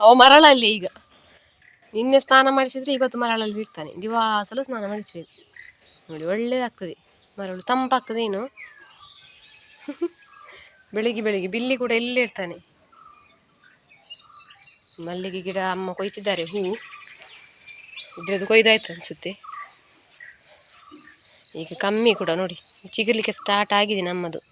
ಅವ ಮರಳಲ್ಲಿ ಈಗ. ನಿನ್ನೆ ಸ್ನಾನ ಮಾಡಿಸಿದ್ರೆ ಇವತ್ತು ಮರಳಲ್ಲಿ ಇರ್ತಾನೆ. ದಿವಾಸಲು ಸ್ನಾನ ಮಾಡಿಸ್ಬೇಕು. ನೋಡಿ ಒಳ್ಳೇದಾಗ್ತದೆ ಮರಳು ತಂಪಾಗ್ತದೆ ಏನು? ಬೆಳಿಗ್ಗೆ ಬೆಳಿಗ್ಗೆ ಬಿಲ್ಲಿ ಕೂಡ ಇಲ್ಲೇ ಇರ್ತಾನೆ. ಮಲ್ಲಿಗೆ ಗಿಡ ಅಮ್ಮ ಕೊಯ್ತಿದ್ದಾರೆ, ಹೂ. ಇದ್ರದ್ದು ಕೊಯ್ದಾಯ್ತು ಅನಿಸುತ್ತೆ. ಈಗ ಕಮ್ಮಿ ಕೂಡ ನೋಡಿ. ಚಿಗಿರ್ಲಿಕ್ಕೆ ಸ್ಟಾರ್ಟ್ ಆಗಿದೆ ನಮ್ಮದು.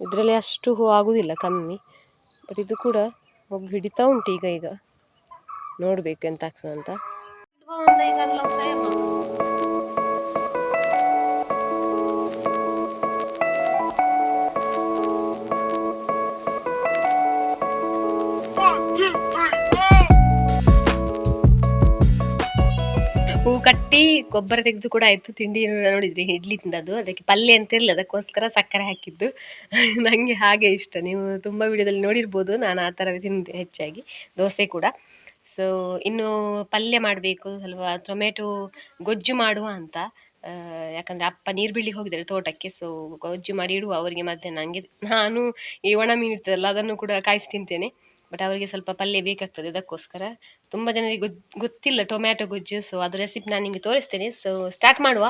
ಇದರಲ್ಲಿ ಅಷ್ಟು ಹೂ ಆಗುವುದಿಲ್ಲ ಕಮ್ಮಿ ಬಟ್ ಇದು ಕೂಡ ಮೊಗ್ಗು ಹಿಡಿತಾ ಉಂಟು ಈಗ ಈಗ ನೋಡ್ಬೇಕು ಎಂತ ಆಗ್ತದೆ ಅಂತ ಗೊಬ್ಬರ ತೆಗೆದು ಕೂಡ ಆಯ್ತು. ತಿಂಡಿ ನೋಡಿದ್ರಿ? ಇಡ್ಲಿ ತಿಂದದ್ದು. ಅದಕ್ಕೆ ಪಲ್ಯ ಅಂತ ಇರಲಿಲ್ಲ. ಅದಕ್ಕೋಸ್ಕರ ಸಕ್ಕರೆ ಹಾಕಿದ್ದು. ನನಗೆ ಹಾಗೆ ಇಷ್ಟ. ನೀವು ತುಂಬ ವಿಡಿಯೋದಲ್ಲಿ ನೋಡಿರ್ಬೋದು. ನಾನು ಆ ಥರ ತಿಂದೆ ಹೆಚ್ಚಾಗಿ. ದೋಸೆ ಕೂಡ. ಸೊ ಇನ್ನು ಪಲ್ಯ ಮಾಡಬೇಕು. ಸ್ವಲ್ಪ ಟೊಮೆಟೊ ಗೊಜ್ಜು ಮಾಡುವ ಅಂತ. ಯಾಕಂದರೆ ಯಾಕಂದ್ರೆ ಅಪ್ಪ ನೀರು ಬೀಳಿಗೆ ಹೋಗಿದ್ದಾರೆ ತೋಟಕ್ಕೆ. ಸೊ ಗೊಜ್ಜು ಮಾಡಿ ಇಡುವ ಅವರಿಗೆ ಮತ್ತೆ ನನಗೆ ನಾನು ಈ ಒಣ ಮೀನು ಇರ್ತದಲ್ಲ, ಅದನ್ನು ಕೂಡ ಕಾಯಿಸಿ ತಿಂತೇನೆ. ಬಟ್ ಅವರಿಗೆ ಸ್ವಲ್ಪ ಪಲ್ಯ ಬೇಕಾಗ್ತದೆ ಅದಕ್ಕೋಸ್ಕರ ತುಂಬ ಜನರಿಗೆ ಗೊತ್, ಗೊತ್ತಿಲ್ಲ ಟೊಮ್ಯಾಟೊ ಗೊಜ್ಜು ಸೊ ಅದು ರೆಸಿಪಿ ನಾನು ನಿಮಗೆ ತೋರಿಸ್ತೇನೆ. ಸೊ ಸ್ಟಾರ್ಟ್ ಮಾಡುವ.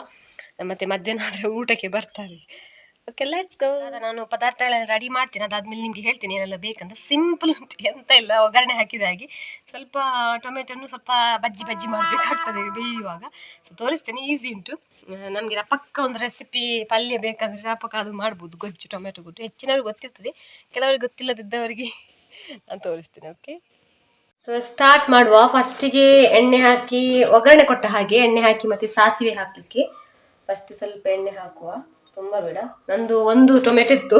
ಮತ್ತೆ ಮಧ್ಯಾಹ್ನ ಆದರೆ ಊಟಕ್ಕೆ ಬರ್ತಾರೆ. ಓಕೆ ಲೆಟ್ಸ್ ಗೋ ನಾನು ಪದಾರ್ಥಗಳನ್ನು ರೆಡಿ ಮಾಡ್ತೀನಿ. ಅದಾದ್ಮೇಲೆ ನಿಮಗೆ ಹೇಳ್ತೀನಿ ಏನೆಲ್ಲ ಬೇಕಂತ. ಸಿಂಪಲ್ ಉಂಟು. ಎಂತ ಇಲ್ಲ, ಒಗ್ಗರಣೆ ಹಾಕಿದ ಹಾಗೆ. ಸ್ವಲ್ಪ ಟೊಮೆಟೊನು ಸ್ವಲ್ಪ ಬಜ್ಜಿ ಬಜ್ಜಿ ಮಾಡಬೇಕಾಗ್ತದೆ ಬೇಯುವಾಗ. ಸೊ ತೋರಿಸ್ತೇನೆ. ಈಸಿ ಉಂಟು. ನಮಗೆ ಪಕ್ಕ ಒಂದು ರೆಸಿಪಿ ಪಲ್ಯ ಬೇಕಂದರೆ ಪಕ್ಕ ಅದು ಮಾಡ್ಬೋದು. ಗೊಜ್ಜು ಟೊಮೆಟೊ ಗೊಜ್ಜು. ಹೆಚ್ಚಿನವ್ರಿಗೆ ಗೊತ್ತಿರ್ತದೆ. ಕೆಲವರಿಗೆ ಗೊತ್ತಿಲ್ಲದಿದ್ದವರಿಗೆ ನಾನು ತೋರಿಸ್ತೇನೆ ಓಕೆ ಸೊ ಸ್ಟಾರ್ಟ್ ಮಾಡುವ. ಫಸ್ಟಿಗೆ ಎಣ್ಣೆ ಹಾಕಿ, ಒಗ್ಗರಣೆ ಕೊಟ್ಟ ಹಾಗೆ ಎಣ್ಣೆ ಹಾಕಿ ಮತ್ತೆ ಸಾಸಿವೆ ಹಾಕಲಿಕ್ಕೆ. ಫಸ್ಟ್ ಸ್ವಲ್ಪ ಎಣ್ಣೆ ಹಾಕುವ. ತುಂಬ ಬೇಡ. ನಂದು ಒಂದು ಟೊಮೆಟೊ ಇತ್ತು.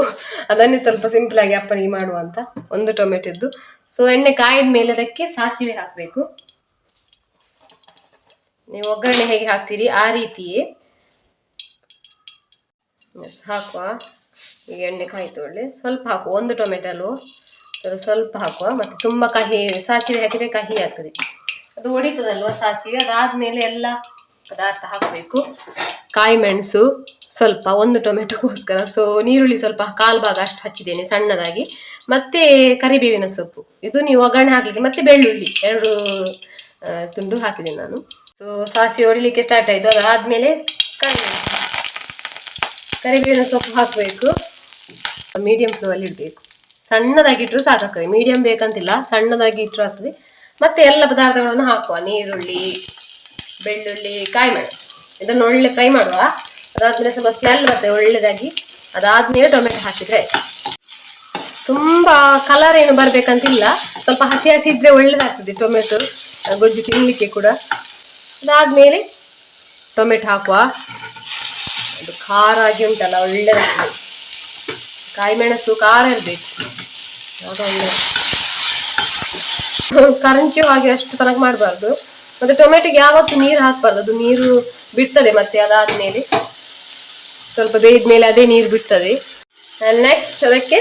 ಅದನ್ನೇ ಸ್ವಲ್ಪ ಸಿಂಪಲ್ ಆಗಿ ಅಪ್ಪನಿಗೆ ಮಾಡುವ ಅಂತ. ಒಂದು ಟೊಮೆಟೊ ಇದ್ದು. ಸೊ ಎಣ್ಣೆ ಕಾಯಿದ ಮೇಲೆ ಅದಕ್ಕೆ ಸಾಸಿವೆ ಹಾಕಬೇಕು. ನೀವು ಒಗ್ಗರಣೆ ಹೇಗೆ ಹಾಕ್ತೀರಿ? ಆ ರೀತಿಯೇ. ಹಾಕುವ. ಈಗ ಎಣ್ಣೆ ಕಾಯ್ತು ಒಳ್ಳೆ. ಸ್ವಲ್ಪ ಹಾಕುವ ಒಂದು ಟೊಮೆಟೊ ಅಲ್ವ? ಸ್ವಲ್ಪ ಹಾಕುವ. ಮತ್ತೆ ತುಂಬ ಕಹಿ, ಸಾಸಿವೆ ಹಾಕಿದರೆ ಕಹಿ ಆಗ್ತದೆ. ಅದು ಹೊಡಿತದಲ್ವ ಸಾಸಿವೆ? ಅದಾದ್ಮೇಲೆ ಎಲ್ಲ ಪದಾರ್ಥ ಹಾಕಬೇಕು. ಕಾಯಿ ಮೆಣಸು ಸ್ವಲ್ಪ ಒಂದು ಟೊಮೆಟೊಗೋಸ್ಕರ. ಸೊ ನೀರುಳ್ಳಿ ಸ್ವಲ್ಪ ಕಾಲು ಭಾಗ ಅಷ್ಟು ಹಚ್ಚಿದ್ದೇನೆ ಸಣ್ಣದಾಗಿ. ಮತ್ತೆ ಕರಿಬೇವಿನ ಸೊಪ್ಪು. ಇದು ನೀವು ಒಗ್ಗರಣೆ ಹಾಕಲಿಕ್ಕೆ ಮತ್ತೆ ಬೆಳ್ಳುಳ್ಳಿ. ಎರಡು ತುಂಡು ಹಾಕಿದೆ ನಾನು. ಸೊ ಸಾಸಿವೆ ಹೊಡಿಲಿಕ್ಕೆ ಸ್ಟಾರ್ಟ್ ಆಯಿತು. ಅದಾದಮೇಲೆ ಕರಿ ಕರಿಬೇವಿನ ಸೊಪ್ಪು ಹಾಕಬೇಕು. ಮೀಡಿಯಂ ಅಲ್ಲಿ ಇಡಬೇಕು. ಸಣ್ಣದಾಗಿ ಇಟ್ಟರು ಸಾಕಾಗ್ತದೆ. ಮೀಡಿಯಂ ಬೇಕಂತಿಲ್ಲ ಸಣ್ಣದಾಗಿ ಇಟ್ಟರು ಆಗ್ತದೆ. ಮತ್ತೆ ಎಲ್ಲ ಪದಾರ್ಥಗಳನ್ನು ಹಾಕುವ. ನೀರುಳ್ಳಿ, ಬೆಳ್ಳುಳ್ಳಿ ಕಾಯಿ ಮೆಣಸು ಇದನ್ನು ಒಳ್ಳೆ ಫ್ರೈ ಮಾಡುವ. ಅದಾದ್ಮೇಲೆ ಸ್ವಲ್ಪ ಸ್ಮೆಲ್ ಬರ್ತದೆ ಒಳ್ಳೆದಾಗಿ. ಅದಾದ್ಮೇಲೆ ಟೊಮೆಟೊ ಹಾಕಿದ್ರೆ ತುಂಬ ಕಲರ್ ಏನು ಬರಬೇಕಂತಿಲ್ಲ. ಸ್ವಲ್ಪ ಹಸಿ ಹಸಿ ಇದ್ರೆ ಒಳ್ಳೇದಾಗ್ತದೆ ಟೊಮೆಟೊ. ಗೊಜ್ಜು ತಿನ್ನಲಿಕ್ಕೆ ಕೂಡ. ಅದಾದ್ಮೇಲೆ ಟೊಮೆಟೊ ಹಾಕುವ. ಅದು ಖಾರ ಆಗಿ ಉಂಟಲ್ಲ, ಒಳ್ಳೆದಾಗ್ತದೆ. ಕಾಯಿ ಮೆಣಸು ಖಾರ ಇರಬೇಕು. ಕರಂಚು ಹಾಗೆ ಅಷ್ಟು ತನಕ ಮಾಡಬಾರ್ದು. ಮತ್ತೆ ಟೊಮೆಟೊಗೆ ಯಾವತ್ತು ನೀರು ಹಾಕಬಾರ್ದು. ಅದು ನೀರು ಬಿಡ್ತದೆ ಮತ್ತೆ ಅದಾದ್ಮೇಲೆ. ಸ್ವಲ್ಪ ಬೇಯ್ದ ಮೇಲೆ ಅದೇ ನೀರು ಬಿಡ್ತದೆ. ನೆಕ್ಸ್ಟ್ ಅದಕ್ಕೆ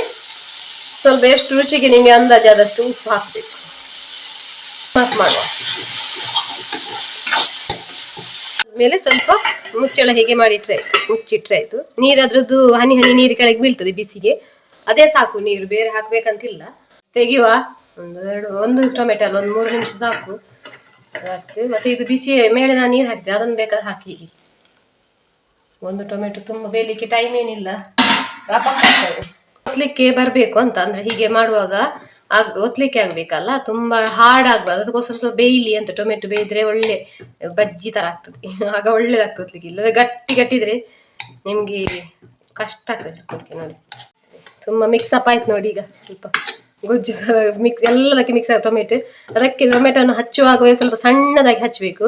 ಸ್ವಲ್ಪ ಎಷ್ಟು ರುಚಿಗೆ ನಿಮಗೆ ಅಂದಾಜಾದಷ್ಟು ಉಪ್ಪು ಹಾಕಬೇಕು. ಹಾಕಿ ಮಾಡುವ. ಮೇಲೆ ಸ್ವಲ್ಪ ಮುಚ್ಚಳ ಹೀಗೆ ಮಾಡಿಟ್ರೆ, ಮುಚ್ಚಿಟ್ರೆ ಆಯ್ತು. ನೀರು ಅದ್ರದ್ದು ಹನಿ ಹನಿ ನೀರು ಕೆಳಗೆ ಬೀಳ್ತದೆ ಬಿಸಿಗೆ. ಅದೇ ಸಾಕು, ನೀರು ಬೇರೆ ಹಾಕ್ಬೇಕಂತಿಲ್ಲ. ತೆಗೆಯುವ. ಒಂದು, ಎರಡು, ಒಂದು ಟೊಮೆಟೊ ಅಲ್ಲ, ಒಂದು ಮೂರು ನಿಮಿಷ ಸಾಕು. ಹಾಕ್ತೇವೆ ಮತ್ತೆ ಇದು ಬಿಸಿ ಮೇಲೆ ನಾನು ನೀರು ಹಾಕಿದೆ ಅದನ್ನು ಬೇಕಾದ್ರೆ ಹಾಕಿ ಹೀಗೆ ಒಂದು ಟೊಮೆಟೊ ತುಂಬ ಬೇಯಲಿಕ್ಕೆ ಟೈಮ್ ಏನಿಲ್ಲ. ಆಗ್ತದೆ ಒತ್ಲಿಕ್ಕೆ ಬರಬೇಕು ಅಂತ, ಅಂದ್ರೆ ಹೀಗೆ ಮಾಡುವಾಗ ಆಗ್ ಒತ್ತಲಿಕ್ಕೆ ಆಗಬೇಕಲ್ಲ? ತುಂಬಾ ಹಾರ್ಡ್ ಆಗ್ಬಾರ್ದು. ಅದಕ್ಕೋಸ್ಕರ ಸ್ವಲ್ಪ ಬೇಯಲಿ ಅಂತ ಟೊಮೆಟೊ ಬೇಯಿದ್ರೆ ಒಳ್ಳೆ ಬಜ್ಜಿ ತರ ಆಗ್ತದೆ. ಆಗ ಒಳ್ಳೇದಾಗ್ತದೆ ಒತ್ತಲಿಕ್ಕೆ ಇಲ್ಲದೆ ಗಟ್ಟಿ ಗಟ್ಟಿದ್ರೆ ನಿಮಗೆ ಕಷ್ಟ ಆಗ್ತದೆ ಕೊಡ್ಲಿಕ್ಕೆ ನೋಡಿ. ತುಂಬಾ ಅಪ್ ಆಯ್ತು ನೋಡಿ ಈಗ ಸ್ವಲ್ಪ. ಗೊಜ್ಜು ಮಿಕ್ಸ್ ಎಲ್ಲದಕ್ಕೆ ಮಿಕ್ಸ್ ಆಗಿ ಟೊಮೆಟೊ. ಅದಕ್ಕೆ ಟೊಮೆಟೊನ್ನು ಹಚ್ಚುವಾಗವೇ ಸ್ವಲ್ಪ ಸಣ್ಣದಾಗಿ ಹಚ್ಚಬೇಕು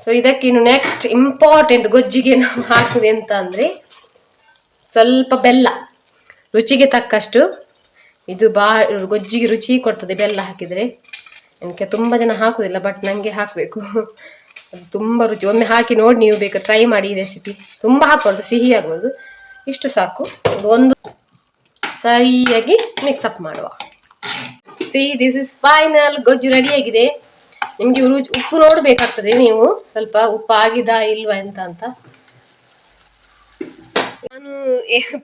ಸೊ ಇದಕ್ಕೆ ಇನ್ನು ನೆಕ್ಸ್ಟ್ ಇಂಪಾರ್ಟೆಂಟ್ ಗೊಜ್ಜಿಗೆ ನಾವು ಹಾಕುದು ಎಂತ ಅಂದರೆ ಸ್ವಲ್ಪ ಬೆಲ್ಲ. ರುಚಿಗೆ ತಕ್ಕಷ್ಟು ಇದು ಬಾ ಗೊಜ್ಜಿಗೆ ರುಚಿ ಕೊಡ್ತದೆ, ಬೆಲ್ಲ ಹಾಕಿದರೆ. ನನಗೆ ತುಂಬ ಜನ ಹಾಕೋದಿಲ್ಲ ಬಟ್ ನನಗೆ ಹಾಕಬೇಕು. ಅದು ತುಂಬ ರುಚಿ. ಒಮ್ಮೆ ಹಾಕಿ ನೋಡಿ ನೀವು ಬೇಕು ಟ್ರೈ ಮಾಡಿ ಈ ರೆಸಿಪಿ ತುಂಬ ಹಾಕ್ಬಾರ್ದು, ಸಿಹಿ ಆಗ್ಬಾರ್ದು. ಇಷ್ಟು ಸಾಕು. ಒಂದು ಸರಿಯಾಗಿ ಮಿಕ್ಸ್ ಅಪ್ ಮಾಡುವ. ಸಿ ದಿಸ್ ಇಸ್ ಫೈನಲ್ ಗೊಜ್ಜು ರೆಡಿ ಆಗಿದೆ. ನಿಮ್ಗೆ ರುಚಿ, ಉಪ್ಪು ನೋಡಬೇಕಾಗ್ತದೆ ನೀವು. ಸ್ವಲ್ಪ ಉಪ್ಪು ಆಗಿದಾ ಇಲ್ವಾ ಅಂತ ಅಂತ. ನಾನು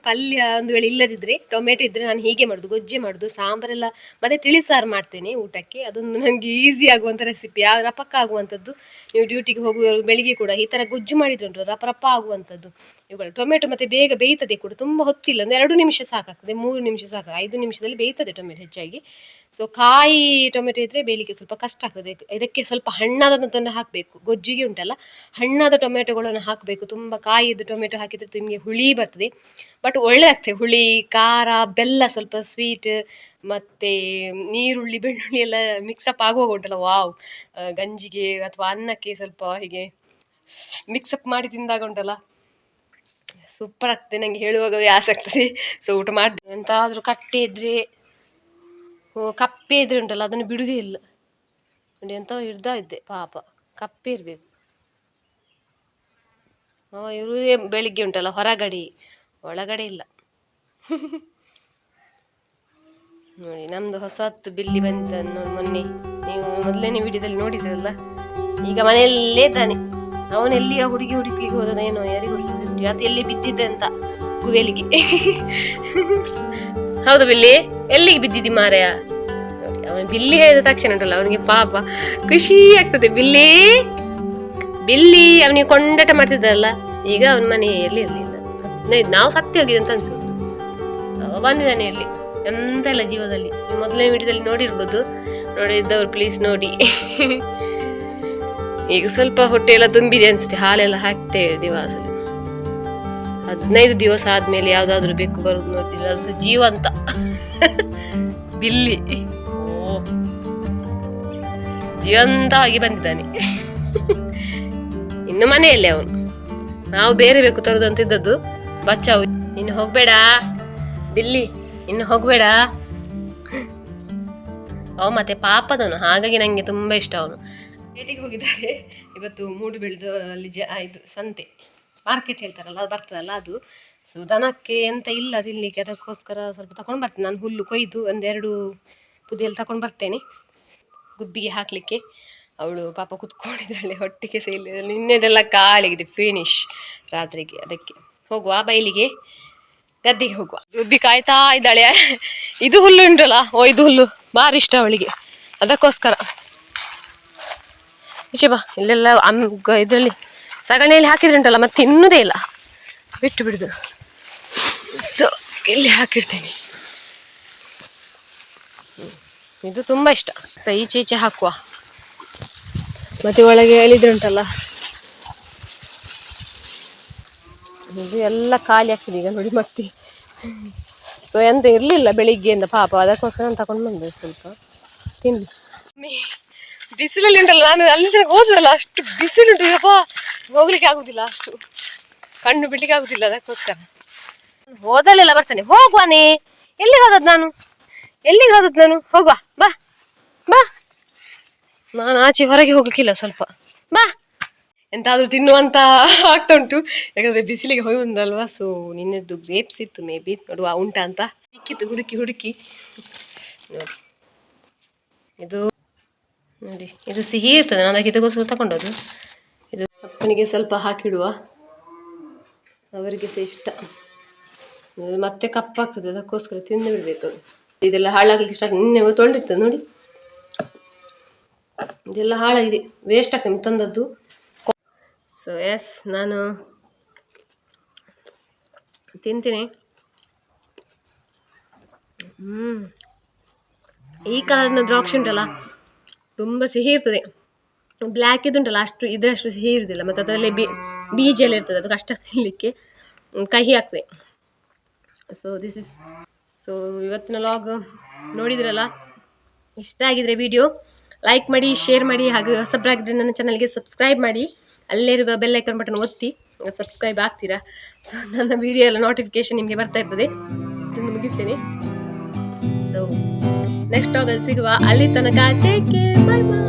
ಪಲ್ಯ ಒಂದು ವೇಳೆ ಇಲ್ಲದಿದ್ರೆ, ಟೊಮೆಟೊ ಇದ್ದರೆ ನಾನು ಹೀಗೆ ಮಾಡುದು, ಗೊಜ್ಜೆ ಮಾಡೋದು, ಸಾಂಬಾರೆಲ್ಲ, ಮತ್ತೆ ತಿಳಿಸಾರು ಮಾಡ್ತೇನೆ ಊಟಕ್ಕೆ. ಅದೊಂದು ನನಗೆ ಈಸಿ ಆಗುವಂಥ ರೆಸಿಪಿ ಆ ರಪಕ್ಕ ಆಗುವಂಥದ್ದು, ನೀವು ಡ್ಯೂಟಿಗೆ ಹೋಗುವವರು ಬೆಳಿಗ್ಗೆ ಕೂಡ ಈ ಥರ ಗೊಜ್ಜು ಮಾಡಿದ್ರೆ ಉಂಟು ರಪ ರಪ ಆಗುವಂಥದ್ದು. ಇವುಗಳು ಟೊಮೆಟೊ ಮತ್ತೆ ಬೇಗ ಬೇಯ್ತದೆ ಕೂಡ, ತುಂಬ ಹೊತ್ತಿಲ್ಲ, ಒಂದು ಎರಡು ನಿಮಿಷ ಸಾಕಾಗ್ತದೆ, ಮೂರು ನಿಮಿಷ ಸಾಕು ಐದು ನಿಮಿಷದಲ್ಲಿ ಬೇಯ್ತದೆ ಟೊಮೆಟೊ ಹೆಚ್ಚಾಗಿ. ಸೊ ಕಾಯಿ ಟೊಮೆಟೊ ಇದ್ರೆ ಬೇಯಲಿಕ್ಕೆ ಸ್ವಲ್ಪ ಕಷ್ಟ ಆಗ್ತದೆ. ಇದಕ್ಕೆ ಸ್ವಲ್ಪ ಹಣ್ಣಾದಂಥದ್ದನ್ನು ಹಾಕಬೇಕು. ಗೊಜ್ಜಿಗೆ ಉಂಟಲ್ಲ ಹಣ್ಣಾದ ಟೊಮೆಟೊಗಳನ್ನು ಹಾಕಬೇಕು. ತುಂಬ ಕಾಯಿದು ಟೊಮೆಟೊ ಹಾಕಿದ್ರೆ ನಿಮಗೆ ಹುಳಿ ಬರ್ತದೆ. ಬಟ್ ಒಳ್ಳೆ ಆಗ್ತದೆ. ಹುಳಿ ಖಾರ ಬೆಲ್ಲ ಸ್ವಲ್ಪ ಸ್ವೀಟ್ ಮತ್ತು ನೀರುಳ್ಳಿ ಬೆಳ್ಳುಳ್ಳಿ ಎಲ್ಲ ಮಿಕ್ಸಪ್ ಆಗುವಾಗ ಉಂಟಲ್ಲ ವಾವ್. ಗಂಜಿಗೆ ಅಥವಾ ಅನ್ನಕ್ಕೆ ಸ್ವಲ್ಪ ಹೀಗೆ ಮಿಕ್ಸಪ್ ಮಾಡಿ ತಿಂದಾಗ ಉಂಟಲ್ಲ. ಸೂಪರ್ ಆಗ್ತದೆ. ನನಗೆ ಹೇಳುವಾಗವೇ ಆಸೆ ಆಗ್ತದೆ. ಸೊ ಊಟ ಮಾಡಿ ಎಂತಾದರೂ ಕಟ್ಟೆ ಇದ್ರೆ ಓ, ಕಪ್ಪೆ ಇದ್ರೆ ಉಂಟಲ್ಲ, ಅದನ್ನು ಬಿಡುವುದೇ ಇಲ್ಲ. ನೋಡಿ, ಎಂತ ಹಿಡ್ದಾ ಇದ್ದೆ, ಪಾಪ. ಕಪ್ಪೆ ಇರಬೇಕು. ಅವ ಇರುವುದೇ ಬೆಳಿಗ್ಗೆ ಉಂಟಲ್ಲ, ಹೊರಗಡೆ. ಒಳಗಡೆ ಇಲ್ಲ. ನೋಡಿ, ನಮ್ದು ಹೊಸತ್ತು ಬಿಲ್ಲಿ ಬಂತ ನೋಡಿ, ಮೊನ್ನೆ. ನೀವು ಮೊದಲನೇ ವಿಡಿಯೋದಲ್ಲಿ ನೋಡಿದ್ರಲ್ಲ? ಈಗ ಮನೆಯಲ್ಲೇ ತಾನೆ ಅವನು ಎಲ್ಲಿ ಆ ಹುಡುಗಿ ಹುಡುಕ್ಲಿಕ್ಕೆ ಹೋದ ಯಾರಿಗೂ ಗೊತ್ತು? ಎಲ್ಲಿ ಬಿದ್ದಿದ್ದೆ ಅಂತ ಗುವೆಲಿಗೆ ಹೌದು ಬಿಲ್ಲಿ, ಎಲ್ಲಿಗೆ ಬಿದ್ದಿದ್ದಿ ಮಾರಯ ನೋಡಿ, ಅವನು ಬಿಲ್ಲಿ ಹೇಳಿದ ತಕ್ಷಣ ಉಂಟಲ್ಲ, ಅವನಿಗೆ ಪಾಪ ಖುಷಿ ಆಗ್ತದೆ ಬಿಲ್ಲಿ. ಬಿಲ್ಲಿ ಅವನಿಗೆ ಕೊಂಡಾಟ ಮಾಡ್ತಿದ್ದಲ್ಲ ಈಗ ಅವನ ಮನೆಯಲ್ಲಿ ಇರಲಿಲ್ಲ ಹದಿನೈದು, ನಾವು ಸತ್ಯ ಹೋಗಿದೆ ಅಂತ ಅನ್ಸುತ್ತೆ. ಅವ ಬಂದಿದ್ದಾನೆ ಇಲ್ಲಿ, ಎಂತ ಇಲ್ಲ ಜೀವದಲ್ಲಿ. ಮೊದಲನೇ ವಿಡಿಯೋದಲ್ಲಿ ನೋಡಿರ್ಬೋದು. ನೋಡಿದ್ದವ್ರು ಪ್ಲೀಸ್ ನೋಡಿ. ಈಗ ಸ್ವಲ್ಪ ಹೊಟ್ಟೆ ಎಲ್ಲ ತುಂಬಿದೆ ಅನ್ಸುತ್ತೆ, ಹಾಲೆಲ್ಲ ಹಾಕ್ತೇವೆ ದಿವಸಲ್ಲಿ ಹದಿನೈದು ದಿವಸ ಆದ್ಮೇಲೆ ಯಾವ್ದಾದ್ರು ಬೆಕ್ಕು ಬರುದು ನೋಡ್ತಿಲ್ಲ ಅದು ಜೀವಂತ. ಬಿಲ್ಲಿ. ಓ. ಜೀವಂತವಾಗಿ ಬಂದಿದ್ದಾನೆ. ಇನ್ನು ಮನೆಯಲ್ಲಿ ಅವನು. ನಾವು ಬೇರೆ ಬೆಕ್ಕು ತರುದು ಅಂತ ಇದ್ದದ್ದು ಬಚ್ಚಾವು. ಇನ್ನು ಹೋಗ್ಬೇಡ. ಬಿಲ್ಲಿ, ಇನ್ನು ಹೋಗ್ಬೇಡ. ಅವ ಮತ್ತೆ ಪಾಪದವನು. ಹಾಗಾಗಿ ನಂಗೆ ತುಂಬಾ ಇಷ್ಟ ಅವನು. ಪೇಟೆಗೆ ಹೋಗಿದ್ದಾರೆ. ಇವತ್ತು ಮೂಡು ಬೆಳೆದು ಅಲ್ಲಿ ಜ ಇದು ಸಂತೆ. ಮಾರ್ಕೆಟ್ ಹೇಳ್ತಾರಲ್ಲ, ಅದು ಬರ್ತದಲ್ಲ ಅದು. ಸೊ ದನಕ್ಕೆ ಎಂತ ಇಲ್ಲ ತಿನ್ನಲಿಕ್ಕೆ ಅದಕ್ಕೋಸ್ಕರ ಸ್ವಲ್ಪ ತಗೊಂಡು ಬರ್ತೇನೆ. ನಾನು ಹುಲ್ಲು ಕೊಯ್ದು ಒಂದೆರಡು ಪುದಿಯಲ್ಲಿ ತಗೊಂಡು ಬರ್ತೇನೆ. ಗುಬ್ಬಿಗೆ ಹಾಕಲಿಕ್ಕೆ. ಅವಳು ಪಾಪ ಕುತ್ಕೊಂಡಿದ್ದಾಳೆ ಹೊಟ್ಟೆಗೆ ಸೇಲ್ ನಿನ್ನೆದೆಲ್ಲ ಕಾಲಿಗಿದೆ ಫಿನಿಶ್ ರಾತ್ರಿಗೆ. ಅದಕ್ಕೆ ಹೋಗುವ ಬೈಲಿಗೆ ಗದ್ದೆಗೆ ಹೋಗುವ. ಗುಬ್ಬಿ ಕಾಯ್ತಾ ಇದ್ದಾಳೆ. ಇದು ಹುಲ್ಲು ಉಂಟಲ್ಲ? ಓ, ಇದು ಹುಲ್ಲು. ಭಾರಿ ಇಷ್ಟ ಅವಳಿಗೆ. ಅದಕ್ಕೋಸ್ಕರ. ಈಚೆ ಇಲ್ಲೆಲ್ಲ ಅಮ್ ಇದರಲ್ಲಿ ಸಗಣಿಯಲ್ಲಿ ಹಾಕಿದ್ರೆ ಉಂಟಲ್ಲ ಮತ್ತೆ ತಿನ್ನೋದೇ ಇಲ್ಲ. ಬಿಟ್ಟು ಬಿಡುದು. ಸೊ ಇಲ್ಲಿ ಹಾಕಿರ್ತೀನಿ. ಇದು ತುಂಬ ಇಷ್ಟ. ಈಚೆ ಈಚೆ ಹಾಕುವ. ಮತ್ತೆ ಒಳಗೆ ಎಳಿದ್ರೆ ಉಂಟಲ್ಲ ಇದು ಎಲ್ಲ ಖಾಲಿ ಆಗ್ತದೆ ಈಗ ನೋಡಿ ಮತ್ತೆ. ಸೊ ಎಂತ ಇರಲಿಲ್ಲ ಬೆಳಿಗ್ಗೆಯಿಂದ ಪಾಪ, ಅದಕ್ಕೋಸ್ಕರ ನಾನು ತಗೊಂಡು ಬಂದೆ ಸ್ವಲ್ಪ. ತಿನ್ನಿ. ಬಿಸಿಲಲ್ಲಿ ಉಂಟಲ್ಲ ನಾನು ಅಲ್ಲಿ ಹೋದಲ್ಲ ಅಷ್ಟು ಬಿಸಿಲುಂಟು, ಯಪ್ಪ. ಹೋಗ್ಲಿಕ್ಕೆ ಆಗುದಿಲ್ಲ ಅಷ್ಟು. ಕಣ್ಣು ಬಿಡ್ಲಿಕ್ಕೆ ಆಗುದಿಲ್ಲ ಅದಕ್ಕೋಸ್ಕರ. ಹೋದಲ್ಲೆಲ್ಲ ಬರ್ತೇನೆ. ಹೋಗುವಾನೆ ಎಲ್ಲಿಗೆ ಹೋದದ್ದು ನಾನು? ಎಲ್ಲಿಗೆ ಹೋದದ್ದು ನಾನು? ಹೋಗುವ. ಬಾ. ಬಾ. ನಾನು ಆಚೆ ಹೊರಗೆ ಹೋಗ್ಲಿಕ್ಕಿಲ್ಲ ಸ್ವಲ್ಪ. ಬಾ. ಎಂತಾದ್ರೂ ತಿನ್ನುವಂತ ಆಗ್ತಾ ಉಂಟು. ಯಾಕಂದ್ರೆ ಬಿಸಿಲಿಗೆ ಹೋಗಿ ಬಂದಲ್ವಾ ಸೊ ನಿನ್ನೆದ್ದು ಗ್ರೇಪ್ಸ್ ಇತ್ತು ಮೇ ಬಿ ನೋಡುವ, ಉಂಟಾ ಅಂತ. ಸಿಕ್ಕಿತ್ತು ಹುಡುಕಿ ಹುಡುಕಿ. ಇದು ನೋಡಿ, ಇದು ಸಿಹಿ ಇರ್ತದೆ. ನಾನು ಅದಕ್ಕೆ ಇದಕ್ಕೋಸ್ಕರ ತಗೊಂಡದ್ದು ಇದು ಅಪ್ಪನಿಗೆ ಸ್ವಲ್ಪ ಹಾಕಿಡುವ. ಅವರಿಗೆ ಸಹ ಇಷ್ಟ. ಮತ್ತೆ ಕಪ್ಪಾಗ್ತದೆ, ಅದಕ್ಕೋಸ್ಕರ ತಿಂದು ಬಿಡ್ಬೇಕು. ಇದೆಲ್ಲ ಹಾಳಾಗ್ಲಿಕ್ಕೆ ಸ್ಟಾರ್ಟ್ ನಿನ್ನೆ ತೊಳೆದಿರ್ತದೆ ನೋಡಿ. ಇದೆಲ್ಲ ಹಾಳಾಗಿದೆ. ವೇಸ್ಟ್ ಆಗ್ತದೆ ತಂದದ್ದು. ಸೊ ಎಸ್ ನಾನು ತಿಂತೀನಿ. ಹ್ಮ್. ಈ ಕಲರ್ನ ದ್ರಾಕ್ಷಿ ಉಂಟಲ್ಲ? ತುಂಬ ಸಿಹಿ ಇರ್ತದೆ. ಬ್ಲ್ಯಾಕ್ ಇದುಂಟಲ್ಲ ಅಷ್ಟು ಇದರಷ್ಟು ಸಿಹಿ ಇರುವುದಿಲ್ಲ ಮತ್ತು ಅದರಲ್ಲಿ ಬೀಜ ಎಲ್ಲ ಇರ್ತದೆ. ಅದು ಕಷ್ಟ ತಿನ್ನಲಿಕ್ಕೆ ಕಹಿ ಆಗ್ತದೆ ಸೊ ದಿಸ್ ಇಸ್ ಸೊ ಇವತ್ತಿನ ಲಾಗ್ ನೋಡಿದ್ರಲ್ಲ? ಇಷ್ಟ ಆಗಿದ್ರೆ ವಿಡಿಯೋ ಲೈಕ್ ಮಾಡಿ ಶೇರ್ ಮಾಡಿ, ಹಾಗೆ ಹೊಸಬ್ರಾಗಿದ್ರೆ ನನ್ನ ಚಾನಲ್ಗೆ ಸಬ್ಸ್ಕ್ರೈಬ್ ಮಾಡಿ. ಅಲ್ಲಿರುವ ಬೆಲ್ ಐಕನ್ ಬಟನ್ ಒತ್ತಿ ಸಬ್ಸ್ಕ್ರೈಬ್ ಆಗ್ತೀರಾ? ಸೊ ನನ್ನ ವಿಡಿಯೋ ಎಲ್ಲ ನೋಟಿಫಿಕೇಶನ್ ನಿಮಗೆ ಬರ್ತಾ ಇರ್ತದೆ. ತಿಂದು ಮುಗಿಸ್ತೇನೆ. ನೆಕ್ಸ್ಟ್ ಆಗಲ್ಲಿ ಸಿಗುವ ಅಲ್ಲಿ ತನಕ ಟೇಕ್ ಕೇರ್ ಬೈ ಬೈ